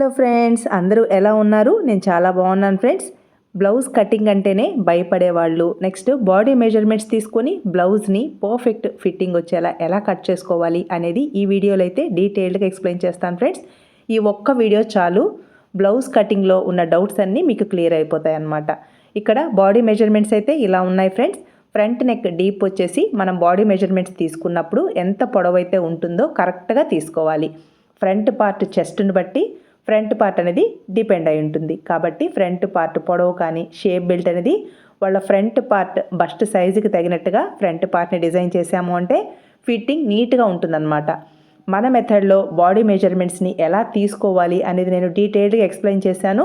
Hello friends అందరూ ఎలా ఉన్నారు? నేను చాలా బాగున్నాను ఫ్రెండ్స్. బ్లౌజ్ కటింగ్ అంటేనే భయపడేవాళ్ళు. నెక్స్ట్ బాడీ మెజర్మెంట్స్ తీసుకొని బ్లౌజ్ని పర్ఫెక్ట్ ఫిట్టింగ్ వచ్చేలా ఎలా కట్ చేసుకోవాలి అనేది ఈ వీడియోలో అయితే డీటెయిల్డ్గా ఎక్స్ప్లెయిన్ చేస్తాను ఫ్రెండ్స్. ఈ ఒక్క వీడియో చాలు. బ్లౌజ్ కటింగ్లో ఉన్న డౌట్స్ అన్నీ మీకు క్లియర్ అయిపోతాయి అన్నమాట. ఇక్కడ బాడీ మెజర్మెంట్స్ అయితే ఇలా ఉన్నాయి ఫ్రెండ్స్. ఫ్రంట్ నెక్ డీప్ వచ్చేసి మనం బాడీ మెజర్మెంట్స్ తీసుకున్నప్పుడు ఎంత పొడవైతే ఉంటుందో కరెక్ట్గా తీసుకోవాలి. ఫ్రంట్ పార్ట్ చెస్ట్ని బట్టి ఫ్రంట్ పార్ట్ అనేది డిపెండ్ అయి ఉంటుంది. కాబట్టి ఫ్రంట్ పార్ట్ పొడవు కానీ షేప్ బెల్ట్ అనేది వాళ్ళ ఫ్రంట్ పార్ట్ బస్ట్ సైజుకి తగినట్టుగా ఫ్రంట్ పార్ట్ని డిజైన్ చేసాము అంటే ఫిట్టింగ్ నీట్గా ఉంటుందన్నమాట. మన మెథడ్లో బాడీ మెజర్మెంట్స్ని ఎలా తీసుకోవాలి అనేది నేను డీటెయిల్డ్గా ఎక్స్ప్లెయిన్ చేశాను.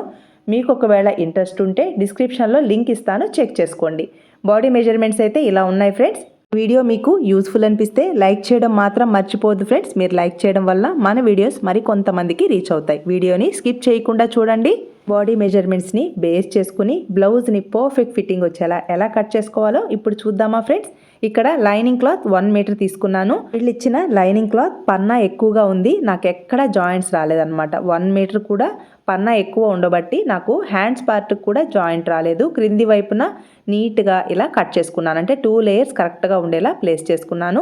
మీకు ఒకవేళ ఇంట్రెస్ట్ ఉంటే డిస్క్రిప్షన్లో లింక్ ఇస్తాను చెక్ చేసుకోండి. బాడీ మెజర్మెంట్స్ అయితే ఇలా ఉన్నాయి ఫ్రెండ్స్. వీడియో మీకు యూస్ఫుల్ అనిపిస్తే లైక్ చేయడం మాత్రం మర్చిపోద్దు ఫ్రెండ్స్. మీరు లైక్ చేయడం వల్ల మన వీడియోస్ మరి కొంతమందికి రీచ్ అవుతాయి. వీడియోని స్కిప్ చేయకుండా చూడండి. బాడీ మెజర్మెంట్స్ని బేస్ చేసుకుని బ్లౌజ్ని పర్ఫెక్ట్ ఫిట్టింగ్ వచ్చేలా ఎలా కట్ చేసుకోవాలో ఇప్పుడు చూద్దామా ఫ్రెండ్స్. ఇక్కడ లైనింగ్ క్లాత్ వన్ మీటర్ తీసుకున్నాను. వీళ్ళు ఇచ్చిన లైనింగ్ క్లాత్ పన్నా ఎక్కువగా ఉంది. నాకు ఎక్కడ జాయింట్స్ రాలేదన్నమాట. వన్ మీటర్ కూడా పన్నా ఎక్కువ ఉండబట్టి నాకు హ్యాండ్స్ పార్ట్కి కూడా జాయింట్ రాలేదు. క్రింది వైపున నీట్గా ఇలా కట్ చేసుకున్నాను. అంటే టూ లేయర్స్ కరెక్ట్గా ఉండేలా ప్లేస్ చేసుకున్నాను.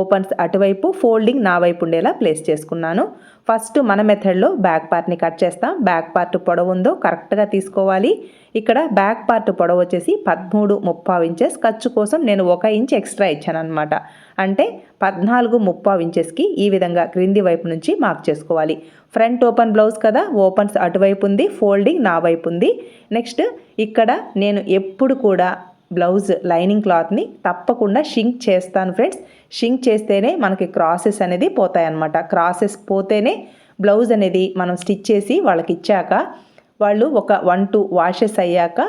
ఓపెన్స్ అటువైపు ఫోల్డింగ్ నా వైపు ఉండేలా ప్లేస్ చేసుకున్నాను. ఫస్ట్ మన మెథడ్లో బ్యాక్ పార్ట్ని కట్ చేస్తాం. బ్యాక్ పార్ట్ పొడవు ఉందో కరెక్ట్గా తీసుకోవాలి. ఇక్కడ బ్యాక్ పార్ట్ పొడవు వచ్చేసి పదమూడు ముప్పావు ఇంచెస్. ఖర్చు కోసం నేను ఒక ఇంచ్ ఎక్స్ట్రా ఇచ్చాను అనమాట అంటే పద్నాలుగు ముప్పావు ఇంచెస్కి ఈ విధంగా క్రింది వైపు నుంచి మార్క్ చేసుకోవాలి. ఫ్రంట్ ఓపెన్ బ్లౌజ్ కదా ఓపెన్స్ అటువైపు ఉంది ఫోల్డింగ్ నా వైపు ఉంది. నెక్స్ట్ ఇక్కడ నేను ఎప్పుడు కూడా బ్లౌజ్ లైనింగ్ క్లాత్ని తప్పకుండా షింక్ చేస్తాను ఫ్రెండ్స్. షింక్ చేస్తేనే మనకి క్రాసెస్ అనేది పోతాయన్నమాట. క్రాసెస్ పోతేనే బ్లౌజ్ అనేది మనం స్టిచ్ చేసి వాళ్ళకి ఇచ్చాక వాళ్ళు ఒక వన్ టూ వాషెస్ అయ్యాక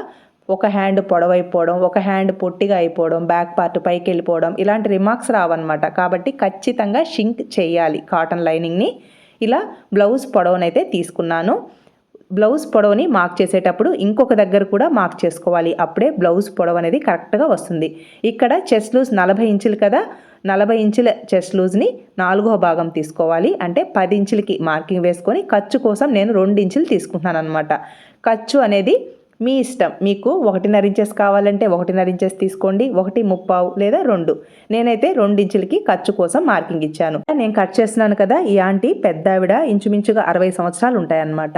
ఒక హ్యాండ్ పొడవైపోవడం ఒక హ్యాండ్ పొట్టిగా అయిపోవడం బ్యాక్ పార్ట్ పైకి వెళ్ళిపోవడం ఇలాంటి రిమార్క్స్ రావన్నమాట. కాబట్టి ఖచ్చితంగా షింక్ చేయాలి కాటన్ లైనింగ్ని. ఇలా బ్లౌజ్ పొడవునైతే తీసుకున్నాను. బ్లౌజ్ పొడవుని మార్క్ చేసేటప్పుడు ఇంకొక దగ్గర కూడా మార్క్ చేసుకోవాలి. అప్పుడే బ్లౌజ్ పొడవు అనేది కరెక్ట్గా వస్తుంది. ఇక్కడ చెస్ట్ లూజ్ నలభై ఇంచులు కదా? నలభై ఇంచుల చెస్ట్ లూజ్ని నాలుగో భాగం తీసుకోవాలి. అంటే పది ఇంచులకి మార్కింగ్ వేసుకొని ఖర్చు కోసం నేను రెండు ఇంచులు తీసుకుంటున్నాను అనమాట ఖర్చు అనేది మీ ఇష్టం. మీకు ఒకటిన్నర ఇంచెస్ కావాలంటే ఒకటిన్నర ఇంచెస్ తీసుకోండి. ఒకటి ముప్పావు లేదా రెండు. నేనైతే రెండు ఇంచులకి ఖర్చు కోసం మార్కింగ్ ఇచ్చాను. నేను కట్ చేస్తున్నాను కదా ఈ ఆంటీ పెద్ద ఆవిడ ఇంచుమించుగా అరవై సంవత్సరాలు ఉంటాయన్నమాట.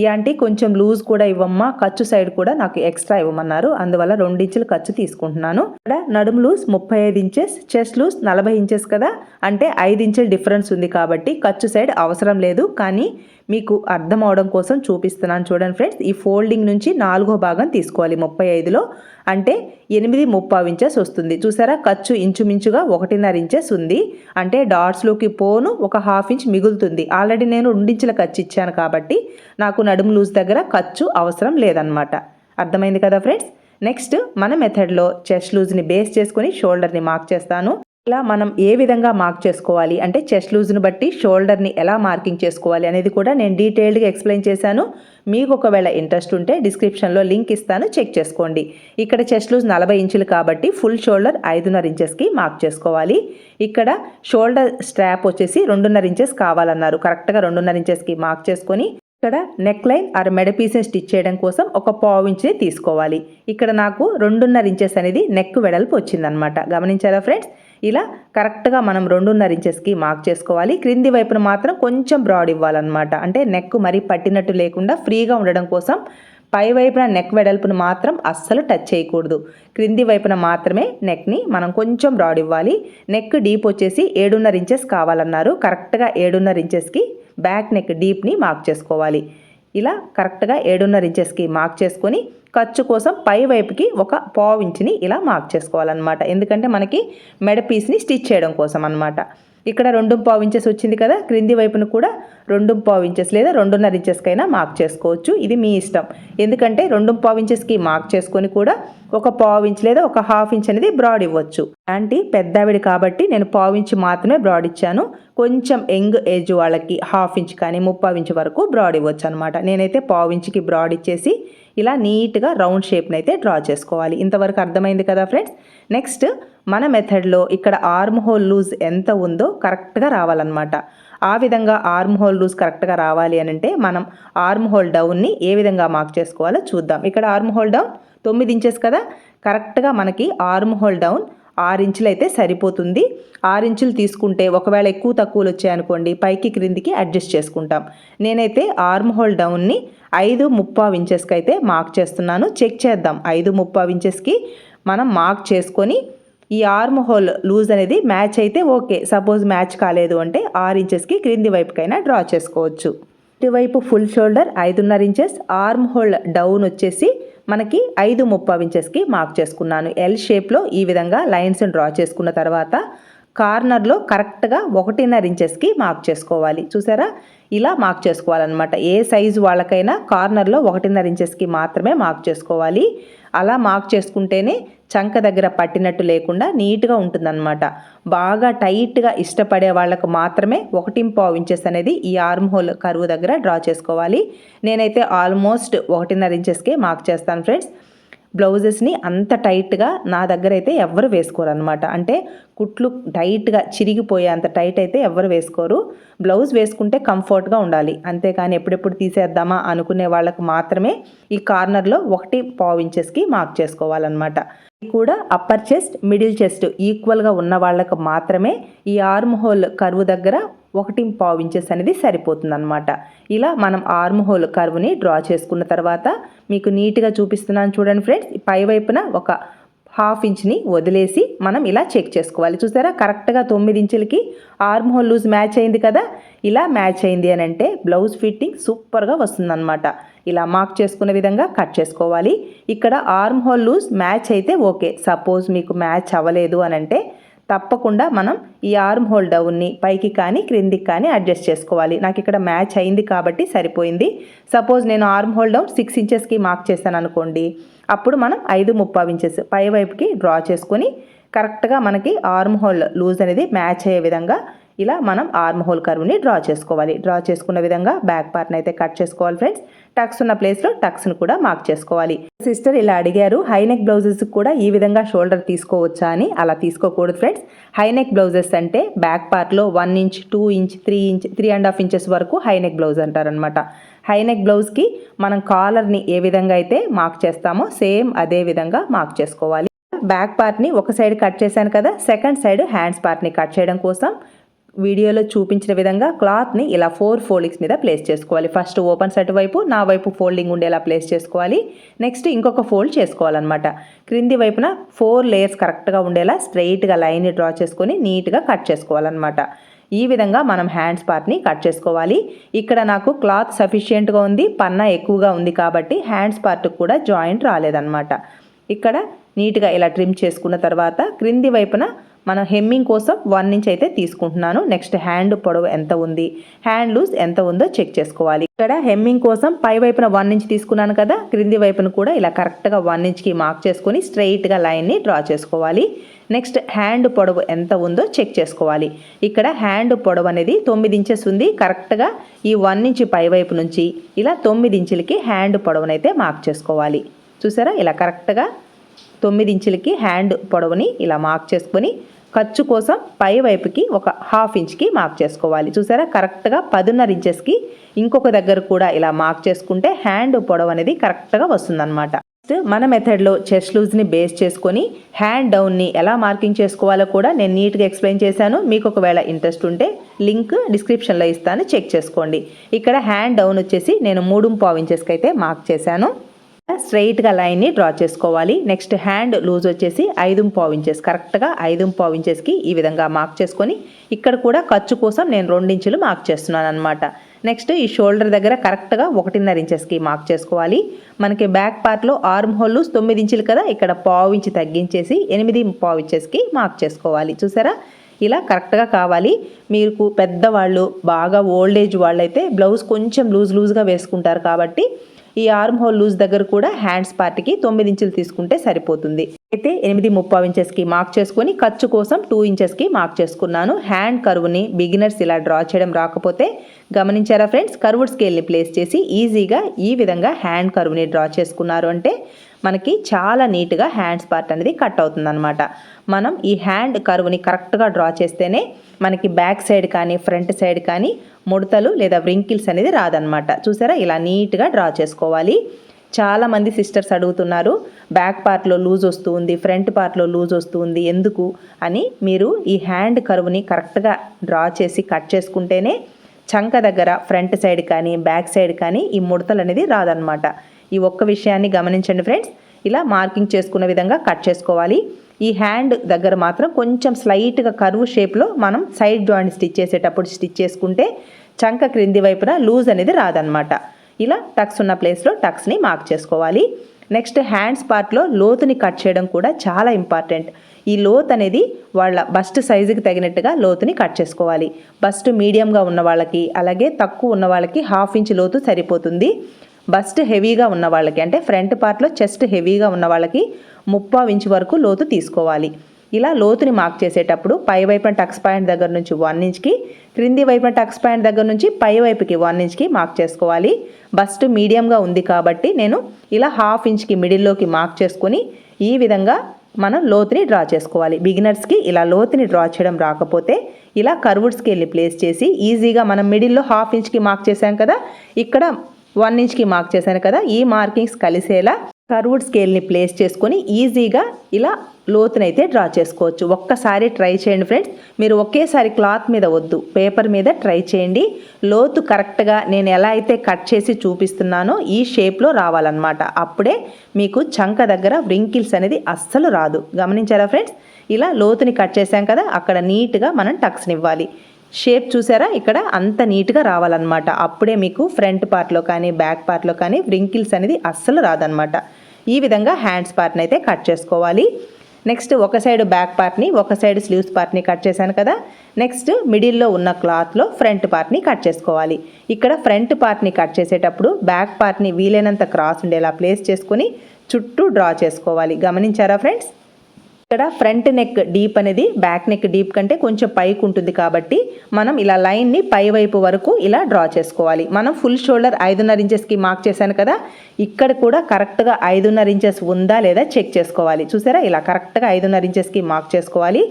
ఈ ఆంటీ కొంచెం లూజ్ కూడా ఇవ్వమ్మా ఖర్చు సైడ్ కూడా నాకు ఎక్స్ట్రా ఇవ్వమన్నారు. అందువల్ల రెండించులు ఖర్చు తీసుకుంటున్నాను. ఇక్కడ నడుము లూజ్ ముప్పై ఐదు ఇంచెస్ చెస్ట్ లూజ్ నలభై ఇంచెస్ కదా అంటే ఐదు ఇంచుల డిఫరెన్స్ ఉంది కాబట్టి ఖర్చు సైడ్ అవసరం లేదు. కానీ మీకు అర్థం అవడం కోసం చూపిస్తున్నాను చూడండి ఫ్రెండ్స్. ఈ ఫోల్డింగ్ నుంచి నాలుగో భాగం తీసుకోవాలి ముప్పై ఐదులో. అంటే ఎనిమిది ముప్పావు ఇంచెస్ వస్తుంది. చూసారా? ఖర్చు ఇంచుమించుగా ఒకటిన్నర ఇంచెస్ ఉంది. అంటే డాట్స్లోకి పోను ఒక హాఫ్ ఇంచ్ మిగులుతుంది. ఆల్రెడీ నేను రెండించుల ఖర్చు ఇచ్చాను కాబట్టి నాకు నడుము లూజ్ దగ్గర ఖర్చు అవసరం లేదనమాట అర్థమైంది కదా ఫ్రెండ్స్? నెక్స్ట్ మన మెథడ్లో చెస్ట్ లూజ్ని బేస్ చేసుకుని షోల్డర్ని మార్క్ చేస్తాను. ఇలా మనం ఏ విధంగా మార్క్ చేసుకోవాలి? అంటే చెస్ట్ లూజ్ని బట్టి షోల్డర్ని ఎలా మార్కింగ్ చేసుకోవాలి అనేది కూడా నేను డీటెయిల్డ్గా ఎక్స్ప్లెయిన్ చేశాను. మీకు ఒకవేళ ఇంట్రెస్ట్ ఉంటే డిస్క్రిప్షన్లో లింక్ ఇస్తాను. చెక్ చేసుకోండి. ఇక్కడ చెస్ట్ లూజ్ నలభై ఇంచులు కాబట్టి ఫుల్ షోల్డర్ ఐదున్నర ఇంచెస్కి మార్క్ చేసుకోవాలి. ఇక్కడ షోల్డర్ స్ట్రాప్ వచ్చేసి రెండున్నర ఇంచెస్ కావాలన్నారు. కరెక్ట్గా రెండున్నర ఇంచెస్కి మార్క్ చేసుకొని ఇక్కడ నెక్ లైన్ ఆర్ మెడ పీసెస్ స్టిచ్ చేయడం కోసం ఒక పావు ఇంచుని తీసుకోవాలి. ఇక్కడ నాకు రెండున్నర ఇంచెస్ అనేది నెక్ వెడల్పు వచ్చిందనమాట గమనించారా ఫ్రెండ్స్? ఇలా కరెక్ట్గా మనం రెండున్నర ఇంచెస్కి మార్క్ చేసుకోవాలి. క్రింది వైపున మాత్రం కొంచెం బ్రాడ్ ఇవ్వాలన్నమాట. అంటే నెక్ మరీ పట్టినట్టు లేకుండా ఫ్రీగా ఉండడం కోసం పై వైపున నెక్ వెడల్పును మాత్రం అస్సలు టచ్ చేయకూడదు. క్రింది వైపున మాత్రమే నెక్ని మనం కొంచెం బ్రాడ్ ఇవ్వాలి. నెక్ డీప్ వచ్చేసి ఏడున్నర ఇంచెస్ కావాలన్నారు. కరెక్ట్గా ఏడున్నర ఇంచెస్కి బ్యాక్ నెక్ డీప్ని మార్క్ చేసుకోవాలి. ఇలా కరెక్ట్గా ఏడున్నర ఇంచెస్కి మార్క్ చేసుకొని ఖర్చు కోసం పై వైపుకి ఒక పావు ఇంచుని ఇలా మార్క్ చేసుకోవాలన్నమాట. ఎందుకంటే మనకి మెడ పీస్ని స్టిచ్ చేయడం కోసం అనమాట ఇక్కడ రెండు పావు ఇంచెస్ వచ్చింది కదా క్రింది వైపున కూడా రెండు పావు ఇంచెస్ లేదా రెండున్నర ఇంచెస్కైనా మార్క్ చేసుకోవచ్చు. ఇది మీ ఇష్టం. ఎందుకంటే రెండు పావు ఇంచెస్కి మార్క్ చేసుకొని కూడా ఒక పావు ఇంచ్ లేదా ఒక హాఫ్ ఇంచ్ అనేది బ్రాడ్ ఇవ్వచ్చు. ఆంటీ పెద్దావిడి కాబట్టి నేను పావు ఇంచ్ మాత్రమే బ్రాడ్ ఇచ్చాను. కొంచెం యంగ్ ఏజ్ వాళ్ళకి హాఫ్ ఇంచ్ కానీ ముప్పై ఇంచ్ వరకు బ్రాడ్ ఇవ్వచ్చు అనమాట నేనైతే పావు ఇంచ్కి బ్రాడ్ ఇచ్చేసి ఇలా నీట్గా రౌండ్ షేప్ని అయితే డ్రా చేసుకోవాలి. ఇంతవరకు అర్థమైంది కదా ఫ్రెండ్స్? నెక్స్ట్ మన మెథడ్లో ఇక్కడ ఆర్మ్ హోల్ లూజ్ ఎంత ఉందో కరెక్ట్గా రావాలన్నమాట. ఆ విధంగా ఆర్మ్ హోల్ లూజ్ కరెక్ట్గా రావాలి అని అంటే మనం ఆర్మ్ హోల్ డౌన్ని ఏ విధంగా మార్క్ చేసుకోవాలో చూద్దాం. ఇక్కడ ఆర్మ్ హోల్ డౌన్ తొమ్మిది ఇంచెస్ కదా? కరెక్ట్గా మనకి ఆర్మ్ హోల్ డౌన్ ఆరు ఇంచులు అయితే సరిపోతుంది. ఆరు ఇంచులు తీసుకుంటే ఒకవేళ ఎక్కువ తక్కువలు వచ్చాయనుకోండి పైకి క్రిందికి అడ్జస్ట్ చేసుకుంటాం. నేనైతే ఆర్మ్ హోల్ డౌన్ని ఐదు ముప్పావు ఇంచెస్కి అయితే మార్క్ చేస్తున్నాను. చెక్ చేద్దాం. ఐదు ముప్పావు ఇంచెస్కి మనం మార్క్ చేసుకొని ఈ ఆర్మ్ హోల్ లూజ్ అనేది మ్యాచ్ అయితే ఓకే. సపోజ్ మ్యాచ్ కాలేదు అంటే ఆరు ఇంచెస్కి క్రింది వైపుకైనా డ్రా చేసుకోవచ్చు. ఇటువైపు ఫుల్ షోల్డర్ ఐదున్నర ఇంచెస్ ఆర్మ్ హోల్ డౌన్ వచ్చేసి మనకి ఐదు ముప్పావు ఇంచెస్కి మార్క్ చేసుకున్నాను. ఎల్ షేప్లో ఈ విధంగా లైన్స్ని డ్రా చేసుకున్న తర్వాత కార్నర్లో కరెక్ట్గా ఒకటిన్నర ఇంచెస్కి మార్క్ చేసుకోవాలి. చూసారా? ఇలా మార్క్ చేసుకోవాలన్నమాట. ఏ సైజు వాళ్ళకైనా కార్నర్లో ఒకటిన్నర ఇంచెస్కి మాత్రమే మార్క్ చేసుకోవాలి. అలా మార్క్ చేసుకుంటేనే చంక దగ్గర పట్టినట్టు లేకుండా నీట్గా ఉంటుందన్నమాట. బాగా టైట్గా ఇష్టపడే వాళ్ళకు మాత్రమే ఒకటి పావు ఇంచెస్ అనేది ఈ ఆర్మ్ హోల్ కరువు దగ్గర డ్రా చేసుకోవాలి. నేనైతే ఆల్మోస్ట్ ఒకటిన్నర ఇంచెస్కే మార్క్ చేస్తాను ఫ్రెండ్స్. బ్లౌజెస్ని అంత టైట్గా నా దగ్గర అయితే ఎవరు వేసుకోరు అనమాట అంటే కుట్లు టైట్గా చిరిగిపోయే అంత టైట్ అయితే ఎవరు వేసుకోరు. బ్లౌజ్ వేసుకుంటే కంఫర్ట్గా ఉండాలి. అంతేకాని ఎప్పుడెప్పుడు తీసేద్దామా అనుకునే వాళ్ళకు మాత్రమే ఈ కార్నర్లో ఒకటి పావు ఇంచెస్కి మార్క్ చేసుకోవాలన్నమాట. కూడా అప్పర్ చెస్ట్ మిడిల్ చెస్ట్ ఈక్వల్గా ఉన్న వాళ్ళకు మాత్రమే ఈ ఆర్మ్ హోల్ కరువు దగ్గర ఒకటి పావు ఇంచెస్ అనేది సరిపోతుందన్నమాట. ఇలా మనం ఆర్మ్ హోల్ కర్వ్ని డ్రా చేసుకున్న తర్వాత మీకు నీట్గా చూపిస్తున్నాను చూడండి ఫ్రెండ్స్ పై వైపున ఒక హాఫ్ ఇంచ్ని వదిలేసి మనం ఇలా చెక్ చేసుకోవాలి. చూసారా? కరెక్ట్గా తొమ్మిది ఇంచులకి ఆర్మ్ హోల్ లూజ్ మ్యాచ్ అయింది కదా? ఇలా మ్యాచ్ అయింది అని అంటే బ్లౌజ్ ఫిట్టింగ్ సూపర్గా వస్తుందన్నమాట. ఇలా మార్క్ చేసుకునే విధంగా కట్ చేసుకోవాలి. ఇక్కడ ఆర్మ్ హోల్ లూజ్ మ్యాచ్ అయితే ఓకే సపోజ్ మీకు మ్యాచ్ అవ్వలేదు అని అంటే తప్పకుండా మనం ఈ ఆర్మ్ హోల్ డౌన్ని పైకి కానీ క్రిందికి కానీ అడ్జస్ట్ చేసుకోవాలి. నాకు ఇక్కడ మ్యాచ్ అయింది కాబట్టి సరిపోయింది. సపోజ్ నేను ఆర్మ్ హోల్ డౌన్ సిక్స్ ఇంచెస్కి మార్క్ చేశాను అనుకోండి. అప్పుడు మనం ఐదు ముప్పావు ఇంచెస్ పై వైపుకి డ్రా చేసుకొని కరెక్ట్గా మనకి ఆర్మ్ హోల్ లూజ్ అనేది మ్యాచ్ అయ్యే విధంగా ఇలా మనం ఆర్మ్ హోల్ కర్వ్ని డ్రా చేసుకోవాలి. డ్రా చేసుకున్న విధంగా బ్యాక్ పార్ట్ని అయితే కట్ చేసుకోవాలి ఫ్రెండ్స్ టక్స్ ఉన్న ప్లేస్లో టక్స్ను కూడా మార్క్ చేసుకోవాలి. సిస్టర్ ఇలా అడిగారు హైనెక్ బ్లౌజెస్ కూడా ఈ విధంగా షోల్డర్ తీసుకోవచ్చా? అని. అలా తీసుకోకూడదు ఫ్రెండ్స్ హైనెక్ బ్లౌజెస్ అంటే బ్యాక్ పార్ట్లో one inch two inch three inch three and half inches వరకు హైనెక్ బ్లౌజ్ అంటారనమాట హైనెక్ బ్లౌజ్కి మనం కాలర్ని ఏ విధంగా అయితే మార్క్ చేస్తామో సేమ్ అదే విధంగా మార్క్ చేసుకోవాలి. బ్యాక్ పార్ట్ని ఒక సైడ్ కట్ చేశాను కదా సెకండ్ సైడ్ హ్యాండ్స్ పార్ట్ని కట్ చేయడం కోసం వీడియోలో చూపించిన విధంగా క్లాత్ని ఇలా ఫోర్ ఫోల్డింగ్స్ మీద ప్లేస్ చేసుకోవాలి. ఫస్ట్ ఓపెన్ సైడ్ వైపు నా వైపు ఫోల్డింగ్ ఉండేలా ప్లేస్ చేసుకోవాలి. నెక్స్ట్ ఇంకొక ఫోల్డ్ చేసుకోవాలన్నమాట. క్రింది వైపున ఫోర్ లేయర్స్ కరెక్ట్గా ఉండేలా స్ట్రైట్గా లైన్ని డ్రా చేసుకొని నీట్గా కట్ చేసుకోవాలన్నమాట. ఈ విధంగా మనం హ్యాండ్స్ పార్ట్ని కట్ చేసుకోవాలి. ఇక్కడ నాకు క్లాత్ సఫిషియెంట్గా ఉంది పన్నా ఎక్కువగా ఉంది కాబట్టి హ్యాండ్స్ పార్ట్ కూడా జాయింట్ రాలేదన్నమాట. ఇక్కడ నీట్గా ఇలా ట్రిమ్ చేసుకున్న తర్వాత క్రింది వైపున మనం హెమ్మింగ్ కోసం వన్ ఇంచ్ అయితే తీసుకుంటున్నాను. నెక్స్ట్ హ్యాండ్ పొడవు ఎంత ఉంది? హ్యాండ్ లూజ్ ఎంత ఉందో చెక్ చేసుకోవాలి. ఇక్కడ హెమ్మింగ్ కోసం పై వైపున వన్ ఇంచ్ తీసుకున్నాను కదా క్రింది వైపున కూడా ఇలా కరెక్ట్గా వన్ ఇంచ్కి మార్క్ చేసుకొని స్ట్రైట్గా లైన్ని డ్రా చేసుకోవాలి. నెక్స్ట్ హ్యాండ్ పొడవు ఎంత ఉందో చెక్ చేసుకోవాలి. ఇక్కడ హ్యాండ్ పొడవు అనేది తొమ్మిది ఇంచెస్ ఉంది. కరెక్ట్గా ఈ వన్ ఇంచ్ పై వైపు నుంచి ఇలా తొమ్మిది ఇంచులకి హ్యాండ్ పొడవునైతే మార్క్ చేసుకోవాలి. చూసారా? ఇలా కరెక్ట్గా తొమ్మిది ఇంచులకి హ్యాండ్ పొడవుని ఇలా మార్క్ చేసుకొని ఖర్చు కోసం పై వైపుకి ఒక హాఫ్ ఇంచ్కి మార్క్ చేసుకోవాలి. చూసారా? కరెక్ట్గా పదున్నర ఇంచెస్కి ఇంకొక దగ్గర కూడా ఇలా మార్క్ చేసుకుంటే హ్యాండ్ పొడవు అనేది కరెక్ట్గా వస్తుందన్నమాట. నెక్స్ట్ మన మెథడ్లో చెస్ట్ లూజ్ని బేస్ చేసుకొని హ్యాండ్ డౌన్ని ఎలా మార్కింగ్ చేసుకోవాలో కూడా నేను నీట్గా ఎక్స్ప్లెయిన్ చేశాను. మీకు ఒకవేళ ఇంట్రెస్ట్ ఉంటే లింక్ డిస్క్రిప్షన్లో ఇస్తాను. చెక్ చేసుకోండి. ఇక్కడ హ్యాండ్ డౌన్ వచ్చేసి నేను మూడు పావు ఇంచెస్కి అయితే మార్క్ చేశాను. స్ట్రైట్గా లైన్ని డ్రా చేసుకోవాలి. నెక్స్ట్ హ్యాండ్ లూజ్ వచ్చేసి ఐదు పావు ఇంచెస్. కరెక్ట్గా ఐదు పావు ఇంచెస్కి ఈ విధంగా మార్క్ చేసుకొని ఇక్కడ కూడా ఖర్చు కోసం నేను రెండించులు మార్క్ చేస్తున్నాను అనమాట నెక్స్ట్ ఈ షోల్డర్ దగ్గర కరెక్ట్గా ఒకటిన్నర ఇంచెస్కి మార్క్ చేసుకోవాలి. మనకి బ్యాక్ పార్ట్లో ఆర్మ్ హోల్లు తొమ్మిది ఇంచులు కదా ఇక్కడ పావు ఇంచి తగ్గించేసి ఎనిమిది పావు ఇంచెస్కి మార్క్ చేసుకోవాలి. చూసారా? ఇలా కరెక్ట్గా కావాలి. మీకు పెద్దవాళ్ళు బాగా ఓల్డ్ ఏజ్ వాళ్ళైతే బ్లౌజ్ కొంచెం లూజ్ లూజ్గా వేసుకుంటారు కాబట్టి ఈ ఆర్మ్ హోల్ లూజ్ దగ్గర కూడా హ్యాండ్స్ పార్ట్కి తొమ్మిది ఇంచులు తీసుకుంటే సరిపోతుంది. అయితే ఎనిమిది ముప్పావు ఇంచెస్కి మార్క్ చేసుకొని ఖర్చు కోసం టూ ఇంచెస్కి మార్క్ చేసుకున్నాను. హ్యాండ్ కరువుని బిగినర్స్ ఇలా డ్రా చేయడం రాకపోతే గమనించారా ఫ్రెండ్స్? కరువుడ్ స్కేల్ని ప్లేస్ చేసి ఈజీగా ఈ విధంగా హ్యాండ్ కరువుని డ్రా చేసుకున్నారు. అంటే మనకి చాలా నీట్గా హ్యాండ్స్ పార్ట్ అనేది కట్ అవుతుందన్నమాట. మనం ఈ హ్యాండ్ కరువుని కరెక్ట్గా డ్రా చేస్తేనే మనకి బ్యాక్ సైడ్ కానీ ఫ్రంట్ సైడ్ కానీ ముడతలు లేదా వ్రింకిల్స్ అనేది రాదనమాట చూసారా? ఇలా నీట్గా డ్రా చేసుకోవాలి. చాలామంది సిస్టర్స్ అడుగుతున్నారు బ్యాక్ పార్ట్లో లూజ్ వస్తుంది ఫ్రంట్ పార్ట్లో లూజ్ వస్తుంది ఎందుకు? అని మీరు ఈ హ్యాండ్ కరువుని కరెక్ట్గా డ్రా చేసి కట్ చేసుకుంటేనే చంక దగ్గర ఫ్రంట్ సైడ్ కానీ బ్యాక్ సైడ్ కానీ ఈ ముడతలు అనేది రాదనమాట ఈ ఒక్క విషయాన్ని గమనించండి ఫ్రెండ్స్. ఇలా మార్కింగ్ చేసుకున్న విధంగా కట్ చేసుకోవాలి. ఈ హ్యాండ్ దగ్గర మాత్రం కొంచెం స్లైట్గా కరువు షేప్లో మనం సైడ్ జాయింట్ స్టిచ్ చేసేటప్పుడు స్టిచ్ చేసుకుంటే చంక క్రింది వైపున లూజ్ అనేది రాదనమాట ఇలా టక్స్ ఉన్న ప్లేస్లో టక్స్ని మార్క్ చేసుకోవాలి. నెక్స్ట్ హ్యాండ్స్ పార్ట్లో లోతుని కట్ చేయడం కూడా చాలా ఇంపార్టెంట్. ఈ లోత్ అనేది వాళ్ళ బస్ట్ సైజుకి తగినట్టుగా లోతుని కట్ చేసుకోవాలి. బస్ట్ మీడియంగా ఉన్న వాళ్ళకి అలాగే తక్కువ ఉన్న వాళ్ళకి హాఫ్ ఇంచ్ లోతు సరిపోతుంది. బస్ట్ హెవీగా ఉన్న వాళ్ళకి అంటే ఫ్రంట్ పార్ట్లో చెస్ట్ హెవీగా ఉన్న వాళ్ళకి ముప్పావు ఇంచ్ వరకు లోతు తీసుకోవాలి. ఇలా లోతుని మార్క్ చేసేటప్పుడు పై వైపున టక్స్ పాయింట్ దగ్గర నుంచి వన్ ఇంచ్కి క్రింది వైపున టక్స్ పాయింట్ దగ్గర నుంచి పై వైపుకి వన్ ఇంచ్కి మార్క్ చేసుకోవాలి. బస్ట్ మీడియంగా ఉంది కాబట్టి నేను ఇలా హాఫ్ ఇంచ్కి మిడిల్లోకి మార్క్ చేసుకొని ఈ విధంగా మనం లోతుని డ్రా చేసుకోవాలి. బిగినర్స్కి ఇలా లోతుని డ్రా చేయడం రాకపోతే ఇలా కర్వుడ్స్కి వెళ్ళి ప్లేస్ చేసి ఈజీగా మనం మిడిల్లో హాఫ్ ఇంచ్కి మార్క్ చేసాం కదా ఇక్కడ వన్ ఇంచ్కి మార్క్ చేశాను కదా ఈ మార్కింగ్స్ కలిసేలా కర్వుడ్ స్కేల్ని ప్లేస్ చేసుకొని ఈజీగా ఇలా లోతునైతే డ్రా చేసుకోవచ్చు. ఒక్కసారి ట్రై చేయండి ఫ్రెండ్స్. మీరు ఒకేసారి క్లాత్ మీద వద్దు. పేపర్ మీద ట్రై చేయండి. లోతు కరెక్ట్గా నేను ఎలా అయితే కట్ చేసి చూపిస్తున్నానో ఈ షేప్లో రావాలన్నమాట. అప్పుడే మీకు చంక దగ్గర వ్రింకిల్స్ అనేది అస్సలు రాదు. గమనించారా ఫ్రెండ్స్? ఇలా లోతుని కట్ చేసాం కదా అక్కడ నీట్గా మనం టక్స్నివ్వాలి షేప్ చూసారా? ఇక్కడ అంత నీట్గా రావాలన్నమాట. అప్పుడే మీకు ఫ్రంట్ పార్ట్లో కానీ బ్యాక్ పార్ట్లో కానీ వ్రింకిల్స్ అనేది అస్సలు రాదనమాట ఈ విధంగా హ్యాండ్స్ పార్ట్ని అయితే కట్ చేసుకోవాలి. నెక్స్ట్ ఒక సైడ్ బ్యాక్ పార్ట్ని ఒక సైడ్ స్లీవ్స్ పార్ట్ని కట్ చేశాను కదా. నెక్స్ట్ మిడిల్లో ఉన్న క్లాత్లో ఫ్రంట్ పార్ట్ని కట్ చేసుకోవాలి. ఇక్కడ ఫ్రంట్ పార్ట్ని కట్ చేసేటప్పుడు బ్యాక్ పార్ట్ని వీలైనంత క్రాస్ ఉండేలా ప్లేస్ చేసుకొని చుట్టూ డ్రా చేసుకోవాలి. గమనించారా ఫ్రెండ్స్? ఇక్కడ ఫ్రంట్ నెక్ డీప్ అనేది బ్యాక్ నెక్ డీప్ కంటే కొంచెం పైకి ఉంటుంది కాబట్టి మనం ఇలా లైన్ని పై వైపు వరకు ఇలా డ్రా చేసుకోవాలి. మనం ఫుల్ షోల్డర్ ఐదున్నర ఇంచెస్కి మార్క్ చేశాను కదా ఇక్కడ కూడా కరెక్ట్గా ఐదున్నర ఇంచెస్ ఉందా లేదా చెక్ చేసుకోవాలి. చూసారా? ఇలా కరెక్ట్గా ఐదున్నర ఇంచెస్కి మార్క్ చేసుకోవాలి.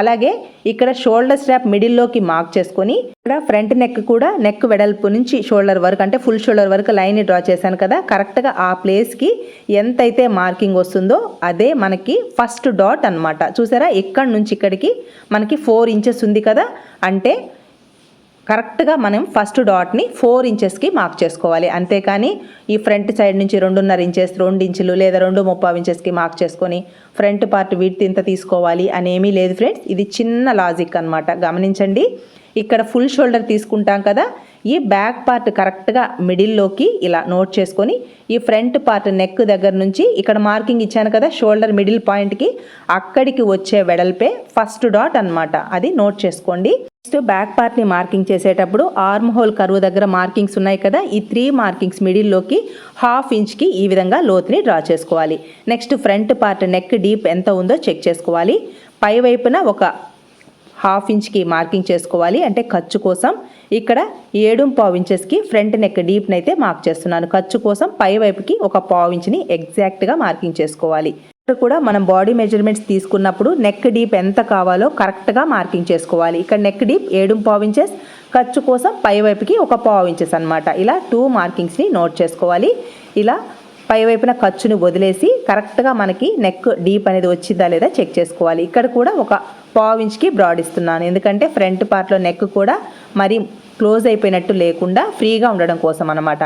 అలాగే ఇక్కడ షోల్డర్ స్ట్రాప్ మిడిల్లోకి మార్క్ చేసుకొని ఇక్కడ ఫ్రంట్ నెక్ కూడా నెక్ వెడల్పు నుంచి షోల్డర్ వరకు అంటే ఫుల్ షోల్డర్ వరకు లైన్ డ్రా చేశాను కదా కరెక్ట్గా ఆ ప్లేస్కి ఎంతైతే మార్కింగ్ వస్తుందో అదే మనకి ఫస్ట్ డాట్ అన్నమాట. చూసారా? ఇక్కడ నుంచి ఇక్కడికి? మనకి ఫోర్ ఇంచెస్ ఉంది కదా? అంటే కరెక్ట్గా మనం ఫస్ట్ డాట్ని ఫోర్ ఇంచెస్కి మార్క్ చేసుకోవాలి. అంతేకాని ఈ ఫ్రంట్ సైడ్ నుంచి రెండున్నర ఇంచెస్ రెండు ఇంచులు లేదా రెండు ముప్పై ఇంచెస్కి మార్క్ చేసుకొని ఫ్రంట్ పార్ట్ విడ్త్ ఇంత తీసుకోవాలి అనేమీ లేదు ఫ్రెండ్స్. ఇది చిన్న లాజిక్ అన్నమాట. గమనించండి. ఇక్కడ ఫుల్ షోల్డర్ తీసుకుంటాం కదా? ఈ బ్యాక్ పార్ట్ కరెక్ట్గా మిడిల్లోకి ఇలా నోట్ చేసుకొని ఈ ఫ్రంట్ పార్ట్ నెక్ దగ్గర నుంచి ఇక్కడ మార్కింగ్ ఇచ్చాను కదా షోల్డర్ మిడిల్ పాయింట్కి అక్కడికి వచ్చే వెడల్పే ఫస్ట్ డాట్ అన్నమాట. అది నోట్ చేసుకోండి. నెక్స్ట్ బ్యాక్ పార్ట్ని మార్కింగ్ చేసేటప్పుడు ఆర్మ్ హోల్ కరువు దగ్గర మార్కింగ్స్ ఉన్నాయి కదా ఈ త్రీ మార్కింగ్స్ మిడిల్లోకి హాఫ్ ఇంచ్కి ఈ విధంగా లోతుని డ్రా చేసుకోవాలి. Next front part neck deep ఎంత ఉందో చెక్ చేసుకోవాలి. పై వైపున ఒక హాఫ్ ఇంచ్కి మార్కింగ్ చేసుకోవాలి. అంటే ఖర్చు కోసం ఇక్కడ ఏడు పావు ఇంచెస్కి ఫ్రంట్ నెక్ డీప్ని అయితే మార్క్ చేస్తున్నాను. ఖర్చు కోసం పై వైపుకి ఒక పావు ఇంచ్ని ఎగ్జాక్ట్గా మార్కింగ్ చేసుకోవాలి. ఇక్కడ కూడా మనం బాడీ మెజర్మెంట్స్ తీసుకున్నప్పుడు నెక్ డీప్ ఎంత కావాలో కరెక్ట్గా మార్కింగ్ చేసుకోవాలి. ఇక్కడ నెక్ డీప్ ఏడు పావు ఇంచెస్ ఖర్చు కోసం పై వైపుకి ఒక పావు ఇంచెస్ అనమాట ఇలా టూ మార్కింగ్స్ని నోట్ చేసుకోవాలి. ఇలా పై వైపున ఖర్చుని వదిలేసి కరెక్ట్గా మనకి నెక్ డీప్ అనేది వచ్చిందా లేదా చెక్ చేసుకోవాలి. ఇక్కడ కూడా ఒక పావు ఇంచ్కి బ్రాడ్ ఇస్తున్నాను. ఎందుకంటే ఫ్రంట్ పార్ట్లో నెక్ కూడా మరి క్లోజ్ అయిపోయినట్టు లేకుండా ఫ్రీగా ఉండడం కోసం అనమాట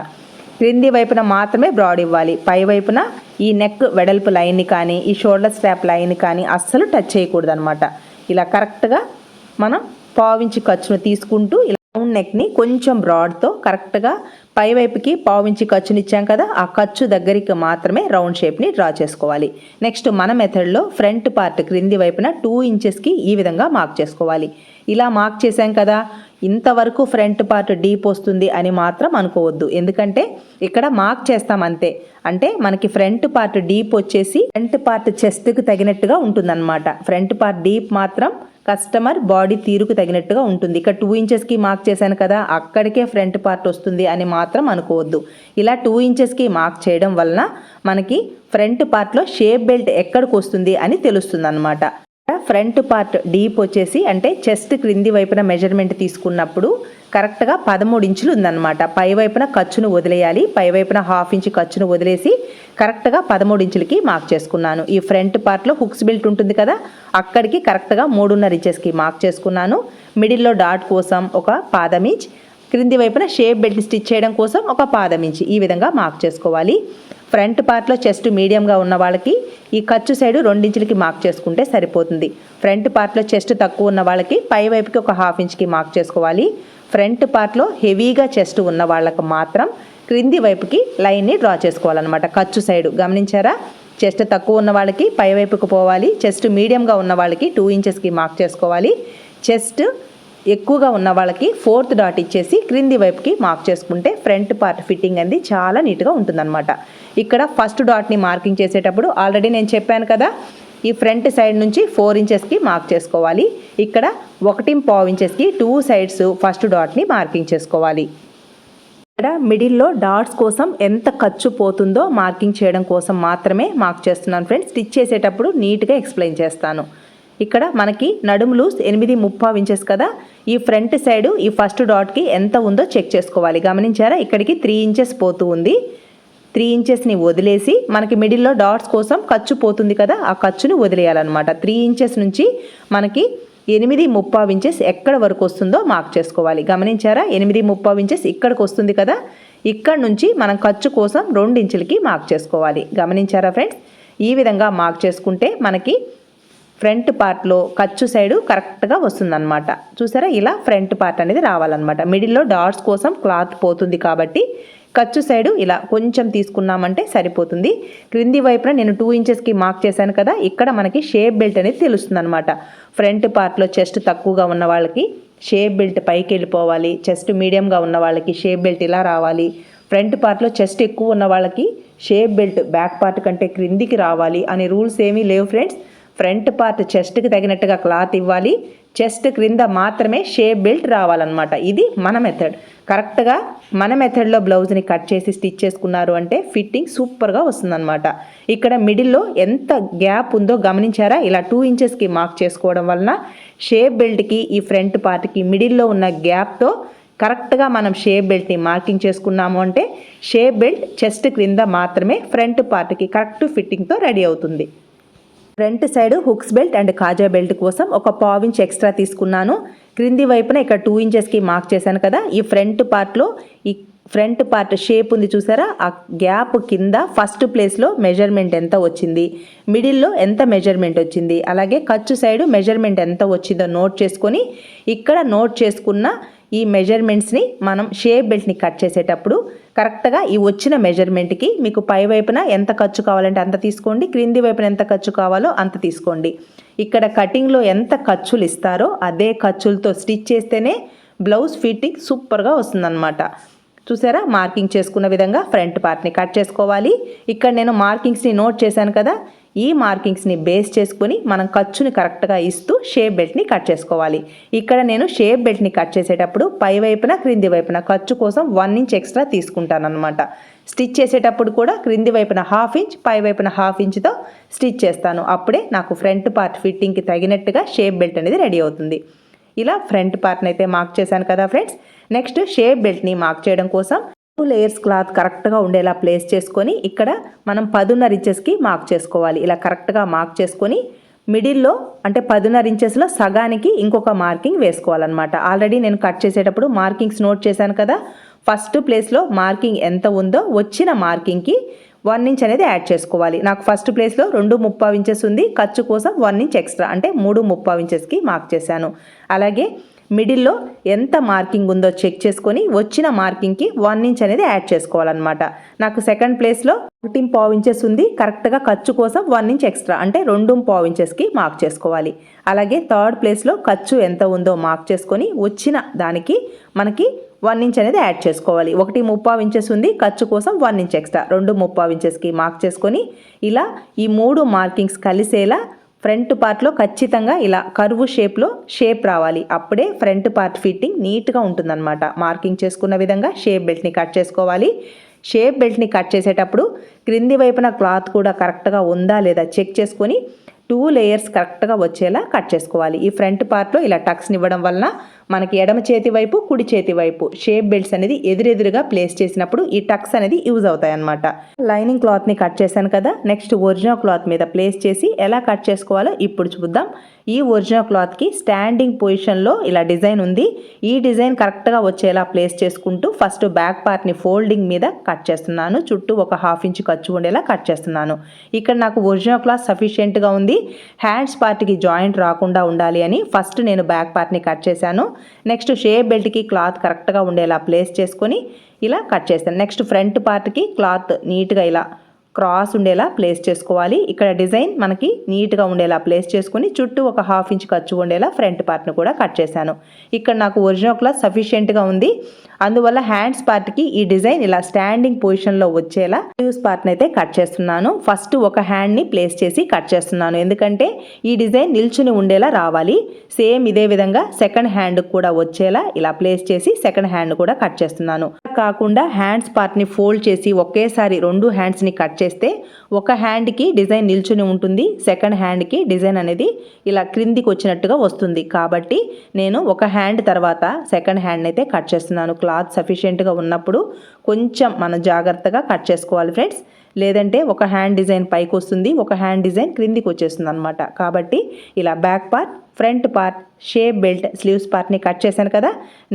క్రింది వైపున మాత్రమే బ్రాడ్ ఇవ్వాలి. పై వైపున ఈ నెక్ వెడల్పు లైన్ని కానీ ఈ షోల్డర్ స్ట్రాప్ లైన్ కానీ అస్సలు టచ్ చేయకూడదు అనమాట ఇలా కరెక్ట్గా మనం పావించి ఖర్చును తీసుకుంటూ రౌండ్ నెక్ని కొంచెం బ్రాడ్తో కరెక్ట్గా పై వైపుకి పావించి ఖర్చుని ఇచ్చాం కదా ఆ ఖర్చు దగ్గరికి మాత్రమే రౌండ్ షేప్ని డ్రా చేసుకోవాలి. నెక్స్ట్ మన మెథడ్లో ఫ్రంట్ పార్ట్ క్రింది వైపున టూ ఇంచెస్కి ఈ విధంగా మార్క్ చేసుకోవాలి. ఇలా మార్క్ చేశాం కదా ఇంతవరకు ఫ్రంట్ పార్ట్ డీప్ వస్తుంది అని మాత్రం అనుకోవద్దు. ఎందుకంటే ఇక్కడ మార్క్ చేస్తాం అంతే. అంటే మనకి ఫ్రంట్ పార్ట్ డీప్ వచ్చేసి ఫ్రంట్ పార్ట్ చెస్ట్కి తగినట్టుగా ఉంటుందన్నమాట. ఫ్రంట్ పార్ట్ డీప్ మాత్రం కస్టమర్ బాడీ తీరుకు తగినట్టుగా ఉంటుంది. ఇక్కడ టూ ఇంచెస్కి మార్క్ చేశాను కదా అక్కడికే ఫ్రంట్ పార్ట్ వస్తుంది అని మాత్రం అనుకోవద్దు. ఇలా టూ ఇంచెస్కి మార్క్ చేయడం వలన మనకి ఫ్రంట్ పార్ట్లో షేప్ బెల్ట్ ఎక్కడికి వస్తుంది అని తెలుస్తుంది అనమాట ఫ్రంట్ పార్ట్ డీప్ వచ్చేసి అంటే చెస్ట్ క్రింది వైపున మెజర్మెంట్ తీసుకున్నప్పుడు కరెక్ట్గా పదమూడు ఇంచులు ఉందన్నమాట. పై వైపున ఖర్చును వదిలేయాలి. పై వైపున హాఫ్ ఇంచ్ ఖర్చును వదిలేసి కరెక్ట్గా పదమూడు ఇంచులకి మార్క్ చేసుకున్నాను. ఈ ఫ్రంట్ పార్ట్లో హుక్స్ బెల్ట్ ఉంటుంది కదా అక్కడికి కరెక్ట్గా మూడున్నర ఇంచెస్కి మార్క్ చేసుకున్నాను. మిడిల్లో డాట్ కోసం ఒక పాదం ఇంచ్ క్రింది వైపున షేప్ బెల్ట్ స్టిచ్ చేయడం కోసం ఒక పాదం ఇంచ్ ఈ విధంగా మార్క్ చేసుకోవాలి. ఫ్రంట్ పార్ట్లో చెస్ట్ మీడియంగా ఉన్న వాళ్ళకి ఈ ఖర్చు సైడు రెండించులకి మార్క్ చేసుకుంటే సరిపోతుంది. ఫ్రంట్ పార్ట్లో చెస్ట్ తక్కువ ఉన్న వాళ్ళకి పై వైపుకి ఒక హాఫ్ ఇంచ్కి మార్క్ చేసుకోవాలి. ఫ్రంట్ పార్ట్లో హెవీగా చెస్ట్ ఉన్న వాళ్ళకి మాత్రం క్రింది వైపుకి లైన్ని డ్రా చేసుకోవాలన్నమాట. ఖర్చు సైడు గమనించారా? చెస్ట్ తక్కువ ఉన్న వాళ్ళకి పై వైపుకు పోవాలి. చెస్ట్ మీడియంగా ఉన్న వాళ్ళకి టూ ఇంచెస్కి మార్క్ చేసుకోవాలి. చెస్ట్ ఎక్కువగా ఉన్న వాళ్ళకి ఫోర్త్ డాట్ ఇచ్చేసి క్రింది వైపుకి మార్క్ చేసుకుంటే ఫ్రంట్ పార్ట్ ఫిట్టింగ్ అనేది చాలా నీట్గా ఉంటుందన్నమాట. ఇక్కడ ఫస్ట్ డాట్ని మార్కింగ్ చేసేటప్పుడు ఆల్రెడీ నేను చెప్పాను కదా ఈ ఫ్రంట్ సైడ్ నుంచి ఫోర్ ఇంచెస్కి మార్క్ చేసుకోవాలి. ఇక్కడ ఒకటి పావు ఇంచెస్కి టూ సైడ్స్ ఫస్ట్ డాట్ని మార్కింగ్ చేసుకోవాలి. ఇక్కడ మిడిల్లో డాట్స్ కోసం ఎంత ఖర్చు పోతుందో మార్కింగ్ చేయడం కోసం మాత్రమే మార్క్ చేస్తున్నాను ఫ్రెండ్స్. స్టిచ్ చేసేటప్పుడు నీట్గా ఎక్స్ప్లెయిన్ చేస్తాను. ఇక్కడ మనకి నడుము లూస్ ఎనిమిది ముప్పావు ఇంచెస్ కదా. ఈ ఫ్రంట్ సైడు ఈ ఫస్ట్ డాట్కి ఎంత ఉందో చెక్ చేసుకోవాలి. గమనించారా? ఇక్కడికి త్రీ ఇంచెస్ పోతూ ఉంది. త్రీ ఇంచెస్ని వదిలేసి మనకి మిడిల్లో డాట్స్ కోసం ఖర్చు పోతుంది కదా ఆ ఖర్చుని వదిలేయాలన్నమాట. త్రీ ఇంచెస్ నుంచి మనకి ఎనిమిది ముప్పావు ఇంచెస్ ఎక్కడ వరకు వస్తుందో మార్క్ చేసుకోవాలి. గమనించారా? ఎనిమిది ముప్పావు ఇంచెస్ ఇక్కడికి వస్తుంది కదా. ఇక్కడ నుంచి మనం ఖర్చు కోసం రెండు ఇంచులకి మార్క్ చేసుకోవాలి. గమనించారా ఫ్రెండ్స్ ఈ విధంగా మార్క్ చేసుకుంటే మనకి ఫ్రంట్ పార్ట్లో ఖర్చు సైడు కరెక్ట్గా వస్తుందన్నమాట. చూసారా? ఇలా ఫ్రంట్ పార్ట్ అనేది రావాలన్నమాట. మిడిల్లో డాట్స్ కోసం క్లాత్ పోతుంది కాబట్టి ఖర్చు సైడు ఇలా కొంచెం తీసుకున్నామంటే సరిపోతుంది. క్రింది వైపున నేను టూ ఇంచెస్కి మార్క్ చేశాను కదా ఇక్కడ మనకి షేప్ బెల్ట్ అనేది తెలుస్తుంది అనమాట ఫ్రంట్ పార్ట్లో చెస్ట్ తక్కువగా ఉన్న వాళ్ళకి షేప్ బెల్ట్ పైకి వెళ్ళిపోవాలి. చెస్ట్ మీడియంగా ఉన్న వాళ్ళకి షేప్ బెల్ట్ ఇలా రావాలి. ఫ్రంట్ పార్ట్లో చెస్ట్ ఎక్కువ ఉన్న వాళ్ళకి షేప్ బెల్ట్ బ్యాక్ పార్ట్ కంటే క్రిందికి రావాలి అనే రూల్స్ ఏమీ లేవు ఫ్రెండ్స్. ఫ్రంట్ పార్ట్ చెస్ట్కి తగినట్టుగా క్లాత్ ఇవ్వాలి. చెస్ట్ క్రింద మాత్రమే షేప్ బెల్ట్ రావాలన్నమాట. ఇది మన మెథడ్. కరెక్ట్గా మన మెథడ్లో బ్లౌజ్ని కట్ చేసి స్టిచ్ చేసుకున్నారు అంటే ఫిట్టింగ్ సూపర్గా వస్తుందన్నమాట. ఇక్కడ మిడిల్లో ఎంత గ్యాప్ ఉందో గమనించారా? ఇలా టూ ఇంచెస్కి మార్క్ చేసుకోవడం వలన షేప్ బెల్ట్కి ఈ ఫ్రంట్ పార్ట్కి మిడిల్లో ఉన్న గ్యాప్తో కరెక్ట్గా మనం షేప్ బెల్ట్ని మార్కింగ్ చేసుకున్నాము అంటే షేప్ బెల్ట్ చెస్ట్ క్రింద మాత్రమే ఫ్రంట్ పార్ట్కి కరెక్ట్ ఫిట్టింగ్తో రెడీ అవుతుంది. Front side hooks belt and kaja belt కోసం ఒక పావు ఇంచ్ ఎక్స్ట్రా తీసుకున్నాను. క్రింది వైపున ఇక్కడ టూ ఇంచెస్కి మార్క్ చేశాను కదా. ఈ ఫ్రంట్ పార్ట్లో ఈ ఫ్రంట్ పార్ట్ షేప్ ఉంది చూసారా? ఆ గ్యాప్ కింద ఫస్ట్ ప్లేస్లో మెజర్మెంట్ ఎంత వచ్చింది? మిడిల్లో ఎంత మెజర్మెంట్ వచ్చింది? అలాగే ఖర్చు సైడ్ మెజర్మెంట్ ఎంత వచ్చిందో నోట్ చేసుకొని ఇక్కడ నోట్ చేసుకున్న ఈ మెజర్మెంట్స్ని మనం షేప్ బెల్ట్ని కట్ చేసేటప్పుడు కరెక్ట్గా ఈ వచ్చిన మెజర్మెంట్కి మీకు పై వైపున ఎంత ఖర్చు కావాలంటే అంత తీసుకోండి క్రింది వైపున ఎంత ఖర్చు కావాలో అంత తీసుకోండి. ఇక్కడ కటింగ్లో ఎంత ఖర్చులు ఇస్తారో అదే ఖర్చులతో స్టిచ్ చేస్తేనే బ్లౌజ్ ఫిట్టింగ్ సూపర్గా వస్తుందన్నమాట. చూసారా? మార్కింగ్ చేసుకున్న విధంగా ఫ్రంట్ పార్ట్ని కట్ చేసుకోవాలి. ఇక్కడ నేను మార్కింగ్స్ని నోట్ చేశాను కదా? ఈ మార్కింగ్స్ని బేస్ చేసుకుని మనం ఖర్చుని కరెక్ట్గా ఇస్తూ షేప్ బెల్ట్ని కట్ చేసుకోవాలి. ఇక్కడ నేను షేప్ బెల్ట్ని కట్ చేసేటప్పుడు పై వైపున క్రింది వైపున ఖర్చు కోసం వన్ ఇంచ్ ఎక్స్ట్రా తీసుకుంటాను అనమాట స్టిచ్ చేసేటప్పుడు కూడా క్రింది వైపున హాఫ్ ఇంచ్ పై వైపున హాఫ్ ఇంచ్తో స్టిచ్ చేస్తాను. అప్పుడే నాకు ఫ్రంట్ పార్ట్ ఫిట్టింగ్కి తగినట్టుగా షేప్ బెల్ట్ అనేది రెడీ అవుతుంది. ఇలా ఫ్రంట్ పార్ట్ని అయితే మార్క్ చేశాను కదా ఫ్రెండ్స్? నెక్స్ట్ షేప్ బెల్ట్ని మార్క్ చేయడం కోసం టూ లేయర్స్ క్లాత్ కరెక్ట్గా ఉండేలా ప్లేస్ చేసుకొని ఇక్కడ మనం పదున్నర ఇంచెస్కి మార్క్ చేసుకోవాలి. ఇలా కరెక్ట్గా మార్క్ చేసుకొని మిడిల్లో అంటే పదున్నర ఇంచెస్లో సగానికి ఇంకొక మార్కింగ్ వేసుకోవాలన్నమాట. ఆల్రెడీ నేను కట్ చేసేటప్పుడు మార్కింగ్స్ నోట్ చేశాను కదా. ఫస్ట్ ప్లేస్లో మార్కింగ్ ఎంత ఉందో వచ్చిన మార్కింగ్కి వన్ ఇంచ్ అనేది యాడ్ చేసుకోవాలి. నాకు ఫస్ట్ ప్లేస్లో రెండు ముప్పావు ఇంచెస్ ఉంది. ఖర్చు కోసం వన్ ఇంచ్ ఎక్స్ట్రా అంటే మూడు ముప్పావు ఇంచెస్కి మార్క్ చేశాను. అలాగే మిడిల్లో ఎంత మార్కింగ్ ఉందో చెక్ చేసుకొని వచ్చిన మార్కింగ్కి వన్ ఇంచ్ అనేది యాడ్ చేసుకోవాలన్నమాట. నాకు సెకండ్ ప్లేస్లో ఒకటి పావు ఇంచెస్ ఉంది. కరెక్ట్గా ఖర్చు కోసం వన్ ఇంచ్ ఎక్స్ట్రా అంటే రెండు పావు ఇంచెస్కి మార్క్ చేసుకోవాలి. అలాగే థర్డ్ ప్లేస్లో ఖర్చు ఎంత ఉందో మార్క్ చేసుకొని వచ్చిన దానికి మనకి వన్ ఇంచ్ అనేది యాడ్ చేసుకోవాలి. ఒకటి ముప్పావు ఇంచెస్ ఉంది. ఖర్చు కోసం వన్ ఇంచ్ ఎక్స్ట్రా రెండు ముప్పావు ఇంచెస్కి మార్క్ చేసుకొని ఇలా ఈ మూడు మార్కింగ్స్ కలిసేలా ఫ్రంట్ పార్ట్లో ఖచ్చితంగా ఇలా కరువు షేప్లో షేప్ రావాలి. అప్పుడే ఫ్రంట్ పార్ట్ ఫిట్టింగ్ నీట్గా ఉంటుందన్నమాట. మార్కింగ్ చేసుకున్న విధంగా షేప్ బెల్ట్ని కట్ చేసుకోవాలి. షేప్ బెల్ట్ని కట్ చేసేటప్పుడు క్రింది వైపున క్లాత్ కూడా కరెక్ట్గా ఉందా లేదా చెక్ చేసుకొని టూ లేయర్స్ కరెక్ట్గా వచ్చేలా కట్ చేసుకోవాలి. ఈ ఫ్రంట్ పార్ట్లో ఇలా టక్స్ని ఇవ్వడం వలన మనకి ఎడమ చేతి వైపు కుడి చేతి వైపు. షేప్ బెల్ట్స్ అనేది ఎదురెదురుగా ప్లేస్ చేసినప్పుడు ఈ టక్స్ అనేది యూజ్ అవుతాయి అనమాట లైనింగ్ క్లాత్ని కట్ చేశాను కదా నెక్స్ట్ ఒరిజినల్ క్లాత్ మీద ప్లేస్ చేసి ఎలా కట్ చేసుకోవాలో ఇప్పుడు చూద్దాం. ఈ ఒరిజినల్ క్లాత్కి స్టాండింగ్ పొజిషన్లో ఇలా డిజైన్ ఉంది. ఈ డిజైన్ కరెక్ట్గా వచ్చేలా ప్లేస్ చేసుకుంటూ ఫస్ట్ బ్యాక్ పార్ట్ని ఫోల్డింగ్ మీద కట్ చేస్తున్నాను. చుట్టూ ఒక హాఫ్ ఇంచ్ ఖర్చు ఉండేలా కట్ చేస్తున్నాను. ఇక్కడ నాకు ఒరిజినల్ క్లాత్ సఫిషియెంట్గా ఉంది. హ్యాండ్స్ పార్ట్కి జాయింట్ రాకుండా ఉండాలి అని ఫస్ట్ నేను బ్యాక్ పార్ట్ని కట్ చేశాను. నెక్స్ట్ షేప్ బెల్ట్కి క్లాత్ కరెక్ట్గా ఉండేలా ప్లేస్ చేసుకొని ఇలా కట్ చేస్తాను. నెక్స్ట్ ఫ్రంట్ పార్ట్కి క్లాత్ నీట్గా ఇలా క్రాస్ ఉండేలా ప్లేస్ చేసుకోవాలి. ఇక్కడ డిజైన్ మనకి నీట్గా ఉండేలా ప్లేస్ చేసుకుని చుట్టూ ఒక హాఫ్ ఇంచ్ ఖర్చు ఉండేలా ఫ్రంట్ పార్ట్ని కూడా కట్ చేశాను. ఇక్కడ నాకు ఒరిజినల్ క్లాత్ సఫిషియెంట్గా ఉంది. అందువల్ల హ్యాండ్స్ పార్ట్కి ఈ డిజైన్ ఇలా స్టాండింగ్ పొజిషన్లో వచ్చేలా యూస్ పార్ట్ని అయితే కట్ చేస్తున్నాను. ఫస్ట్ ఒక హ్యాండ్ని ప్లేస్ చేసి కట్ చేస్తున్నాను. ఎందుకంటే ఈ డిజైన్ నిల్చుని ఉండేలా రావాలి. సేమ్ ఇదే విధంగా సెకండ్ హ్యాండ్ కూడా వచ్చేలా ఇలా ప్లేస్ చేసి సెకండ్ హ్యాండ్ కూడా కట్ చేస్తున్నాను. కాకుండా హ్యాండ్స్ పార్ట్ని ఫోల్డ్ చేసి ఒకేసారి రెండు హ్యాండ్స్ని కట్ చేసి చేస్తే ఒక హ్యాండ్కి డిజైన్ నిల్చుని ఉంటుంది. సెకండ్ హ్యాండ్కి డిజైన్ అనేది ఇలా క్రిందికి వచ్చినట్టుగా వస్తుంది. కాబట్టి నేను ఒక హ్యాండ్ తర్వాత సెకండ్ హ్యాండ్ అయితే కట్ చేస్తున్నాను. క్లాత్ సఫిషియెంట్గా ఉన్నప్పుడు కొంచెం మనం జాగ్రత్తగా కట్ చేసుకోవాలి ఫ్రెండ్స్. లేదంటే ఒక హ్యాండ్ డిజైన్ పైకి వస్తుంది. ఒక హ్యాండ్ డిజైన్ క్రిందికి వచ్చేస్తుంది అనమాట కాబట్టి ఇలా back part front part shape belt sleeves పార్ట్ని కట్ చేశాను కదా.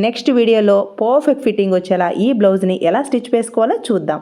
నెక్స్ట్ వీడియోలో పర్ఫెక్ట్ ఫిట్టింగ్ వచ్చేలా ఈ బ్లౌజ్ని ఎలా స్టిచ్ వేసుకోవాలో చూద్దాం.